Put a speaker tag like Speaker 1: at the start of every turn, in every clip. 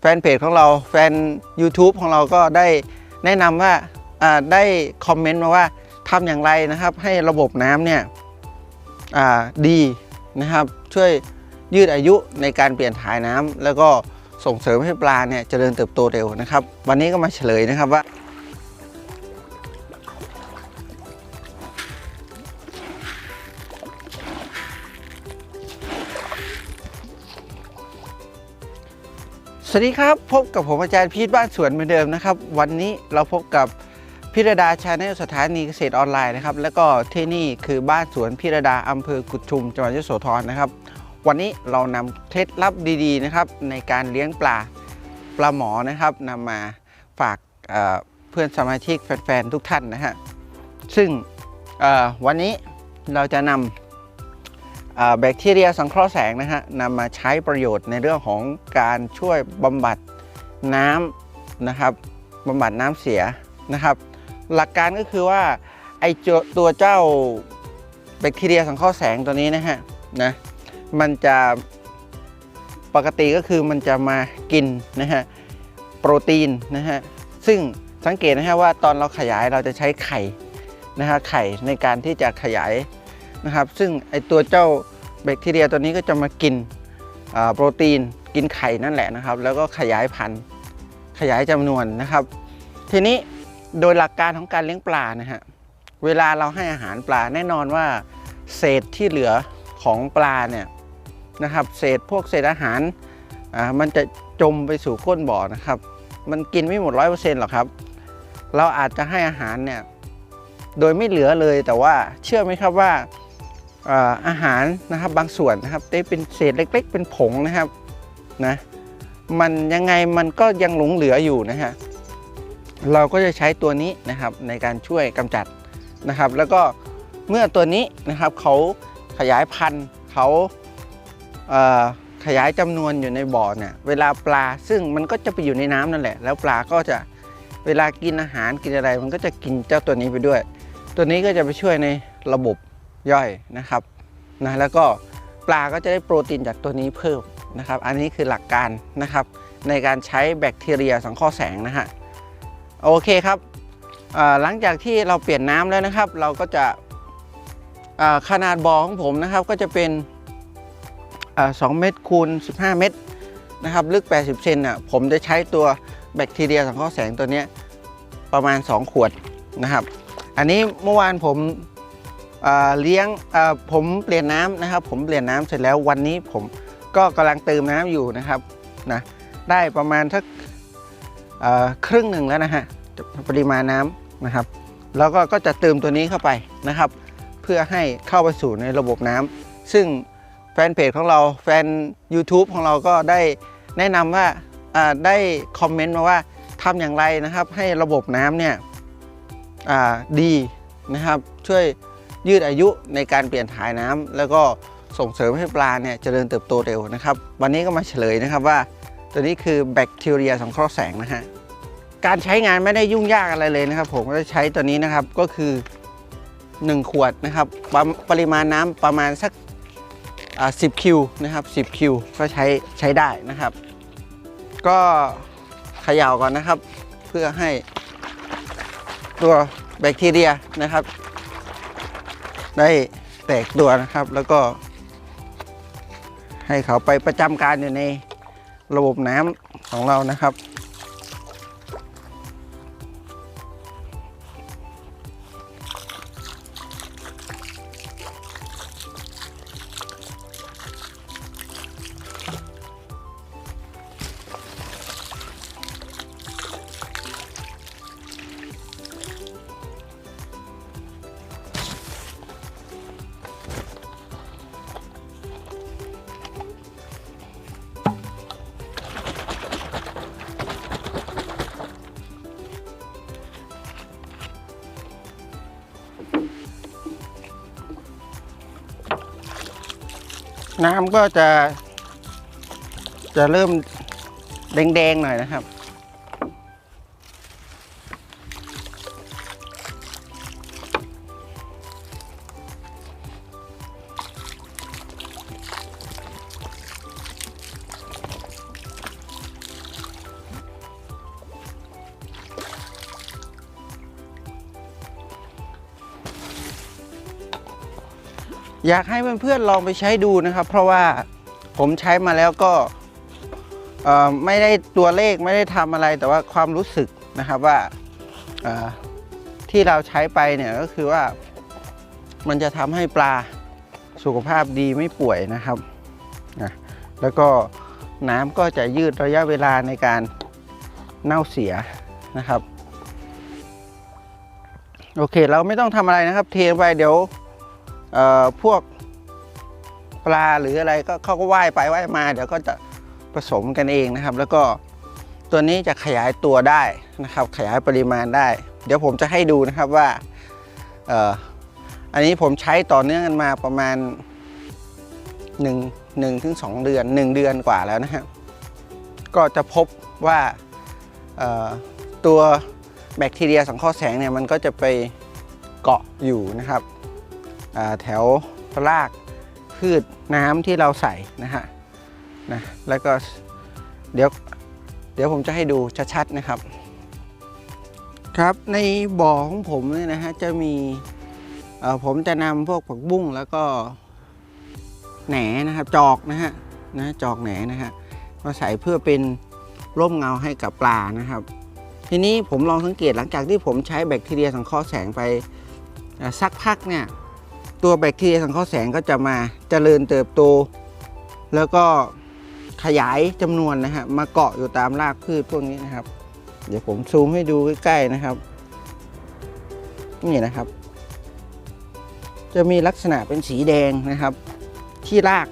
Speaker 1: แฟนเพจของเราแฟน YouTube ของเราก็ได้แนะนำว่าอ่าได้คอมเมนต์มาว่าทำอย่างไรนะครับ ให้ระบบน้ำเนี่ยดีนะครับ ช่วยยืดอายุในการเปลี่ยนถ่ายน้ำแล้วก็ส่งเสริมให้ปลาเนี่ยเจริญเติบโตเร็วนะครับ วันนี้ก็มาเฉลยนะครับว่า วัสดีครับ พบกับผมอาจารย์พีทบ้านสวนเหมือนเดิมนะครับ วันนี้เราพบกับพิรดาชาแนลสถานีเกษตรออนไลน์นะครับ แล้วก็ที่นี่คือบ้านสวนพิรดาอำเภอกุดชุมจังหวัดยโสธรนะครับ วันนี้เรานำเคล็ดลับดีๆนะครับ ในการเลี้ยงปลาปลาหมอนะครับนำมาฝากเเพื่อนสมาชิกแฟนๆทุกท่านนะฮะซึ่งวันนี้เราจะนำอ่า แบคทีเรียสังเคราะห์แสงนะฮะนำมาใช้ประโยชน์ในเรื่องของการช่วยบำบัดน้ำนะครับบำบัดน้ำเสียนะครับ หลักการก็คือว่าไอตัวเจ้าแบคทีเรียสังเคราะห์แสงตัวนี้นะฮะนะมันจะปกติก็คือมันจะมากินนะฮะโปรตีนนะฮะซึ่งสังเกตนะฮะว่าตอนเราขยายเราจะใช้ไข่นะฮะไข่ในการที่จะขยายนะครับ ซึ่งไอตัวเจ้า แบคทีเรียตัวนี้ก็จะมากินโปรตีนกินไข่นั่นแหละนะครับ แล้วก็ขยายพันธุ์ขยายจำนวนนะครับ ทีนี้โดยหลักการของการเลี้ยงปลานะฮะเวลาเราให้อาหารปลาแน่นอนว่า เศษที่เหลือของปลาเนี่ยนะครับ เศษพวกเศษอาหารอ่ามันจะจมไปสู่ก้นบ่อนะครับ มันกินไม่หมดร้อยเปอร์เซ็นต์หรอกครับ เราอาจจะให้อาหารเนี่ยโดยไม่เหลือเลยแต่ว่าเชื่อไหมครับว่า อาหารนะครับบางส่วนนะครับได้เป็นเศษเล็ก ๆ เป็นผงนะครับนะมันยังไงมันก็ยังหลงเหลืออยู่นะฮะเราก็จะใช้ตัวนี้นะครับในการช่วยกำจัดนะครับ แล้วก็เมื่อตัวนี้นะครับเขาขยายพันธุ์เขาเขยายจำนวนอยู่ในบ่อเนี่ยเวลาปลาซึ่งมันก็จะไปอยู่ในน้ำนั่นแหละ แล้วปลาก็จะเวลากินอาหารกินอะไร มันก็จะกินเจ้าตัวนี้ไปด้วย ตัวนี้ก็จะไปช่วยในระบบ ย่อยนะครับนะแล้วก็ปลาก็จะได้โปรตีนจากตัวนี้เพิ่มนะครับ อันนี้คือหลักการนะครับ ในการใช้แบคทีเรียสังเคราะห์แสงนะฮะโอเคครับหลังจากที่เราเปลี่ยนน้ำแล้วนะครับ เราก็จะขนาดบ่อของผมนะครับ ก็จะเป็นอ่า2เมตรคูณ15 เมตรนะครับ ลึก 80 เซนอะผมจะใช้ตัวแบคทีเรียสังเคราะห์แสงตัวนี้ประมาณ 2 ขวดนะครับ อันนี้เมื่อวานผม เลี้ยงผมเปลี่ยนน้ำนะครับ ผมเปลี่ยนน้ำเสร็จแล้ววันนี้ผมก็กำลังเติมน้ำอยู่นะครับนะได้ประมาณสักอ่าครึ่งหนึ่งแล้วนะฮะปริมาณน้ำนะครับ แล้วก็ก็จะเติมตัวนี้เข้าไปนะครับ เพื่อให้เข้าไปสู่ในระบบน้ำซึ่งแฟนเพจของเราแฟน YouTube ของเราก็ได้แนะนำว่าอ่าได้คอมเมนต์มาว่าทำอย่างไรนะครับ ให้ระบบน้ำเนี่ยดีนะครับ ช่วย ยืดอายุในการเปลี่ยนถ่ายน้ำแล้วก็ส่งเสริมให้ปลาเนี่ยเจริญเติบโตเร็วนะครับ วันนี้ก็มาเฉลยนะครับว่า ตัวนี้คือแบคทีเรียสังเคราะห์แสงนะฮะการใช้งานไม่ได้ยุ่งยากอะไรเลยนะครับ ผมก็จะใช้ตัวนี้นะครับก็คือ 1 ขวดนะครับปรปริมาณน้ำประมาณสักอ่า10คิวนะครับ10คิวก็ใช้ใช้ได้นะครับ ก็เขย่าก่อนนะครับ เพื่อให้ตัวแบคทีเรียนะครับ ได้แตกตัวนะครับ แล้วก็ ให้เขาไปประจำการอยู่ในระบบน้ำของเรานะครับ น้ำก็จะ จะเริ่มแดงๆหน่อยนะครับ อยากให้เพื่อนๆลองไปใช้ดูนะครับ เพราะว่าผมใช้มาแล้วก็ไม่ได้ตัวเลขไม่ได้ทำอะไรแต่ว่าความรู้สึกนะครับว่าที่เราใช้ไปเนี่ยก็คือว่ามันจะทำให้ปลาสุขภาพดีไม่ป่วยนะครับนะแล้วก็น้ำก็จะยืดระยะเวลาในการเน่าเสียนะครับ โอเคเราไม่ต้องทำอะไรนะครับ เทไปเดี๋ยว พวกปลาหรืออะไรก็เขาก็ว่ายไปว่ายมา เดี๋ยวก็จะผสมกันเองนะครับ แล้วก็ตัวนี้จะขยายตัวได้นะครับ ขยายปริมาณได้ เดี๋ยวผมจะให้ดูนะครับว่าอ,อันนี้ผมใช้ต่อเนื่องกันมาประมาณ1 1ถึง2เดือน 1 เดือนกว่าแล้วนะครับ ก็จะพบว่าตัวแบคทีเรียสังเคราะห์แสงเนี่ยมันก็จะไปเกาะอยู่นะครับ แถวรากพืชน้ำที่เราใส่นะฮะนะแล้วก็เดี๋ยวเดี๋ยวผมจะให้ดูชัดๆนะครับ ครับในบ่อของผมเนี่ยนะฮะจะมีผมจะนำพวกผักบุ้งแล้วก็แหนนะครับจอกนะฮะนะจอกแหนนะฮะมาใส่เพื่อเป็นร่มเงาให้กับปลานะครับ ทีนี้ผมลองสังเกตหลังจากที่ผมใช้แบคทีเรียสังเคราะห์แสงไปสักพักเนี่ย ตัวแบคทีเรียสังเคราะห์แสงก็จะมาเจริญเติบโต แล้วก็ขยายจำนวนนะฮะมาเกาะอยู่ตามรากพืชพวกนี้นะครับ เดี๋ยวผมซูมให้ดูใกล้ๆนะครับ นี่นะครับ จะมีลักษณะเป็นสีแดงนะครับ ที่ราก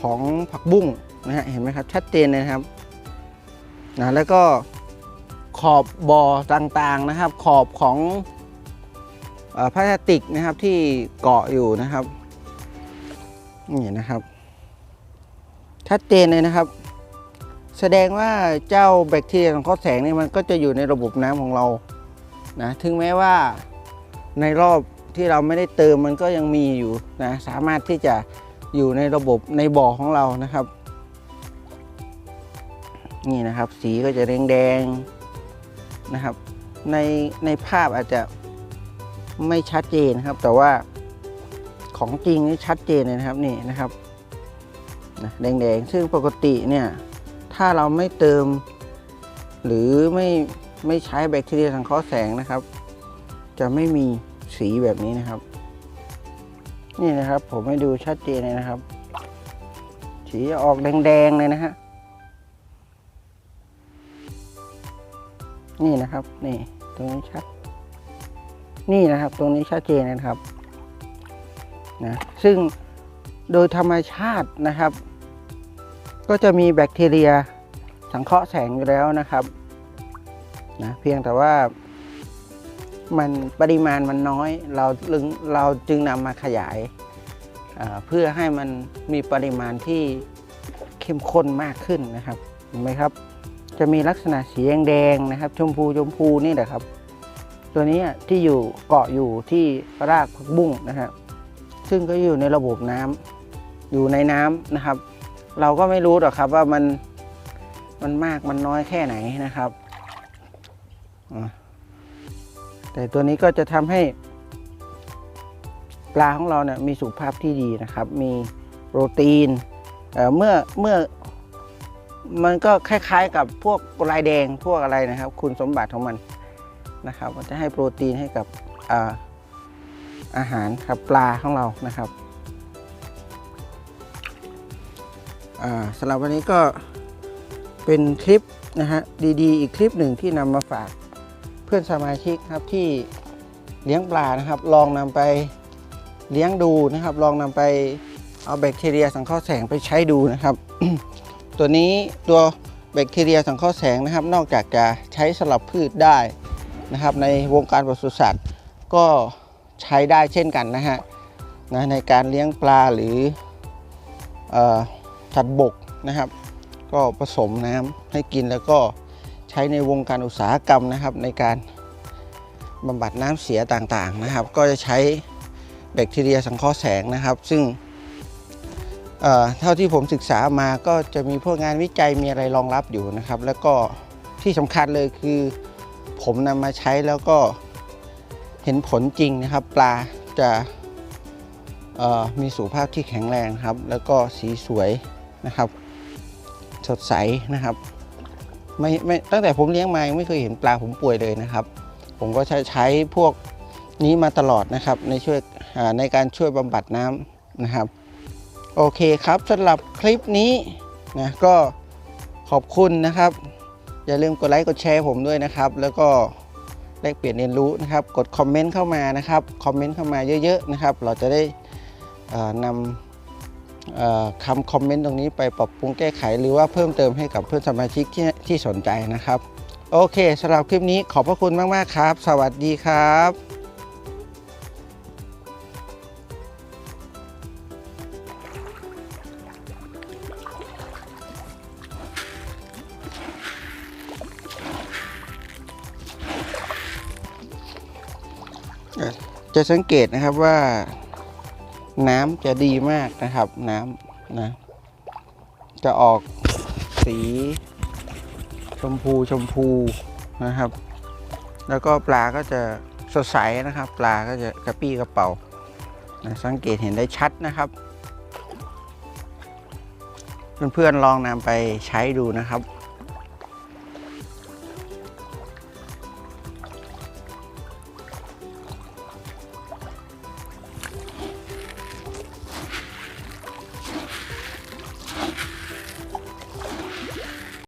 Speaker 1: ของผักบุ้งนะฮะเห็นไหมครับชัดเจนเลยนะครับนะแล้วก็ขอบบ่อต่างๆนะครับ ขอบของ พลาสติกนะครับที่เกาะอยู่นะครับนี่นะครับ ชัดเจนเลยนะครับ แสดงว่าเจ้าแบคทีเรียของข้อแสงนี่มันก็จะอยู่ในระบบน้ำของเรานะถึงแม้ว่าในรอบที่เราไม่ได้เติมมันก็ยังมีอยู่นะสามารถที่จะอยู่ในระบบในบ่อของเรานะครับ นี่นะครับ สีก็จะแดงๆนะครับ ในในภาพอาจจะ ไม่ชัดเจนนะครับ แต่ว่าของจริงนี่ชัดเจนเลยนะครับนี่นะครับนะแดงๆ ซึ่งปกติเนี่ยถ้าเราไม่เติม หรือไม่ไม่ใช้แบคทีเรียสังเคราะห์แสงนะครับ จะไม่มีสีแบบนี้นะครับ นี่นะครับผมให้ดูชัดเจนเลยนะครับ สีออกแดงๆเลยนะฮะนี่นะครับ นี่ตรงนี้ชัด นี่นะครับตรงนี้ชัดเจนนะครับนะซึ่งโดยธรรมชาตินะครับ ก็จะมีแบคทีเรียสังเคราะห์แสงอยู่แล้วนะครับนะเพียงแต่ว่ามันปริมาณมันน้อย เราลึงเราจึงนำมาขยาย เพื่อให้มันมีปริมาณที่เข้มข้นมากขึ้นนะครับเห็นไหมครับ จะมีลักษณะสีแดงๆนะครับ ชมพูชมพูนี่แหละครับ ตัวนี้ที่อยู่เกาะอยู่ที่รากผักบุ้งนะครับซึ่งก็อยู่ในระบบน้ำอยู่ในน้ำนะครับ เราก็ไม่รู้หรอกครับว่ามันมันมากมันน้อยแค่ไหนนะครับ แต่ตัวนี้ก็จะทำให้ปลาของเราเนี่ยมีสุขภาพที่ดีนะครับ มีโปรตีนเเมื่อเมื่อมันก็คล้ายๆกับพวกลายแดงพวกอะไรนะครับ คุณสมบัติของมัน นะครับมันจะให้โปรตีนให้กับอาอาหารครับปลาของเรานะครับสำหรับวันนี้ก็เป็นคลิปนะฮะดีๆ อีกคลิปหนึ่งที่นำมาฝากเพื่อนสมาชิกครับที่เลี้ยงปลานะครับ ลองนำไปเลี้ยงดูนะครับ ลองนำไปเอาแบคทีเรียสังเคราะห์แสงไปใช้ดูนะครับ ตัวนี้ตัวแบคทีเรียสังเคราะห์แสงนะครับ นอกจากจะใช้สำหรับพืชได้ นะครับในวงการปศุสัตว์ก็ใช้ได้เช่นกันนะฮะนะในการเลี้ยงปลาหรือสัตว์บกนะครับ ก็ผสมน้ำให้กินแล้วก็ใช้ในวงการอุตสาหกรรมนะครับ ในการบำบัดน้ำเสียต่างๆนะครับ ก็จะใช้แบคทีเรียสังเคราะห์แสงนะครับ ซึ่งเเท่าที่ผมศึกษามาก็จะมีพวกงานวิจัยมีอะไรรองรับอยู่นะครับ แล้วก็ที่สำคัญเลยคือ ผมนำมาใช้แล้วก็เห็นผลจริงนะครับ ปลาจะมีสุขภาพที่แข็งแรงครับ แล้วก็สีสวยนะครับ สดใสนะครับไม่ไม่ตั้งแต่ผมเลี้ยงมายังไม่เคยเห็นปลาผมป่วยเลยนะครับ ผมก็ใช้ใช้พวกนี้มาตลอดนะครับ ในช่วยในการช่วยบำบัดน้ำนะครับ โอเคครับสำหรับคลิปนี้นะก็ขอบคุณนะครับ อย่าลืมกดไลค์กดแชร์ผมด้วยนะครับ แล้วก็แลกเปลี่ยนเรียนรู้นะครับ กดคอมเมนต์เข้ามานะครับคอมเมนต์เข้ามาเยอะๆนะครับ เราจะได้นำคำคอมเมนต์ตรงนี้ไปปรับปรุงแก้ไข หรือว่าเพิ่มเติมให้กับเพื่อนสมาชิกที่ที่สนใจนะครับ โอเคสำหรับคลิปนี้ขอบพระคุณมากๆครับ สวัสดีครับ จะสังเกตนะครับว่าน้ำจะดีมากนะครับ น้ำนะ จะออกสีชมพูชมพูนะครับ แล้วก็ปลาก็จะสดใสนะครับ ปลาก็จะกระปี้กระเป๋านะสังเกตเห็นได้ชัดนะครับ เพื่อนๆลองนำไปใช้ดูนะครับ